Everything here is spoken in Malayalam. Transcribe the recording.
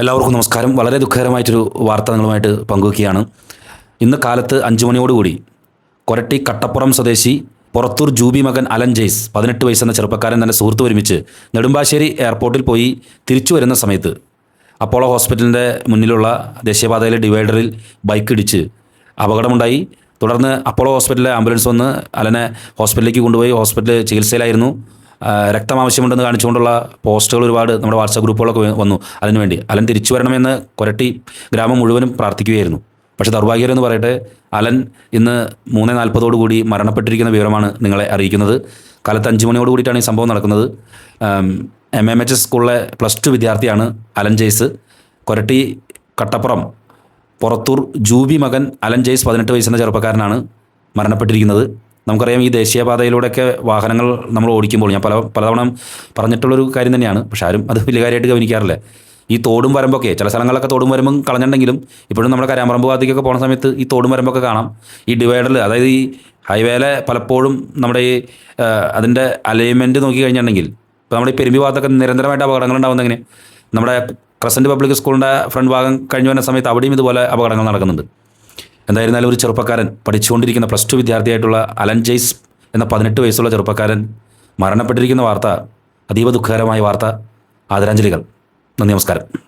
എല്ലാവർക്കും നമസ്കാരം. വളരെ ദുഃഖകരമായിട്ടൊരു വാർത്ത നിങ്ങളുമായിട്ട് പങ്കുവയ്ക്കുകയാണ് ഇന്ന് കാലത്ത് അഞ്ചു മണിയോടുകൂടി കൊരട്ടി കട്ടപ്പുറം സ്വദേശി പുറത്തൂർ ജൂബി മകൻ അലൻ ജെയ്സ് പതിനെട്ട് വയസ്സെന്ന ചെറുപ്പക്കാരൻ തന്നെ സുഹൃത്ത് ഒരുമിച്ച് നെടുമ്പാശ്ശേരി എയർപോർട്ടിൽ പോയി തിരിച്ചു വരുന്ന സമയത്ത് അപ്പോളോ ഹോസ്പിറ്റലിന്റെ മുന്നിലുള്ള ദേശീയപാതയിലെ ഡിവൈഡറിൽ ബൈക്ക് ഇടിച്ച് അപകടമുണ്ടായി. തുടർന്ന് അപ്പോളോ ഹോസ്പിറ്റലിലെ ആംബുലൻസ് വന്ന് അലനെ ഹോസ്പിറ്റലിലേക്ക് കൊണ്ടുപോയി. ഹോസ്പിറ്റലിൽ ചികിത്സയിലായിരുന്നു. രക്തം ആവശ്യമുണ്ടെന്ന് കാണിച്ചുകൊണ്ടുള്ള പോസ്റ്റുകൾ ഒരുപാട് നമ്മുടെ വാട്സാപ്പ് ഗ്രൂപ്പുകളൊക്കെ വന്നു. അതിനുവേണ്ടി അലൻ തിരിച്ചു വരണമെന്ന് കൊരട്ടി ഗ്രാമം മുഴുവനും പ്രാർത്ഥിക്കുകയായിരുന്നു. പക്ഷേ ദൗർഭാഗ്യമെന്ന് പറയട്ടെ അലൻ ഇന്ന് മൂന്ന് നാൽപ്പതോടുകൂടി മരണപ്പെട്ടിരിക്കുന്ന വിവരമാണ് നിങ്ങളെ അറിയിക്കുന്നത്. കാലത്ത് അഞ്ച് മണിയോട് കൂടിയിട്ടാണ് ഈ സംഭവം നടക്കുന്നത്. എം എം എച്ച് എസ് സ്കൂളിലെ പ്ലസ് ടു വിദ്യാർത്ഥിയാണ് അലൻ ജെയ്സ്. കൊരട്ടി കട്ടപ്പുറം പുറത്തൂർ ജൂബി മകൻ അലൻ ജെയ്സ് പതിനെട്ട് വയസ്സെന്ന ചെറുപ്പക്കാരനാണ് മരണപ്പെട്ടിരിക്കുന്നത്. നമുക്കറിയാം ഈ ദേശീയപാതയിലൂടെയൊക്കെ വാഹനങ്ങൾ നമ്മൾ ഓടിക്കുമ്പോൾ ഞാൻ പല പലതവണ പറഞ്ഞിട്ടുള്ളൊരു കാര്യം തന്നെയാണ്. പക്ഷെ ആരും അത് വലിയ കാര്യമായിട്ട് ഗവനിക്കാറില്ല ഈ തോടും വരമ്പൊക്കെ ചില സ്ഥലങ്ങളിലൊക്കെ തോടും വരമ്പും കളഞ്ഞിട്ടുണ്ടെങ്കിലും ഇപ്പോഴും നമ്മുടെ കരാമ്പറമ്പ് ഭാഗത്തേക്കൊക്കെ പോകുന്ന സമയത്ത് ഈ തോടും വരമ്പൊക്കെ കാണാം. ഈ ഡിവൈഡറിൽ അതായത് ഈ ഹൈവേയിലെ പലപ്പോഴും നമ്മുടെ ഈ അതിന്റെ അലൈൻമെന്റ് നോക്കി കഴിഞ്ഞിട്ടുണ്ടെങ്കിൽ ഇപ്പോൾ നമ്മുടെ ഈ പെരുമ്പി ഭാഗത്തൊക്കെ നിരന്തരമായിട്ട് അപകടങ്ങൾ ഉണ്ടാകുന്നത് എങ്ങനെ നമ്മുടെ ക്രസന്റ് പബ്ലിക് സ്കൂളിന്റെ ഫ്രണ്ട് ഭാഗം കഴിഞ്ഞു വരുന്ന സമയത്ത് അവിടെയും ഇതുപോലെ അപകടങ്ങൾ നടക്കുന്നുണ്ട്. എന്തായിരുന്നാലും ഒരു ചെറുപ്പക്കാരൻ പഠിച്ചുകൊണ്ടിരിക്കുന്ന പ്ലസ് ടു വിദ്യാർത്ഥിയായിട്ടുള്ള അലൻ ജെയ്സ് എന്ന പതിനെട്ട് വയസ്സുള്ള ചെറുപ്പക്കാരൻ മരണപ്പെട്ടിരിക്കുന്ന വാർത്ത അതീവ ദുഃഖകരമായ വാർത്ത. ആദരാഞ്ജലികൾ. നന്ദി നമസ്കാരം.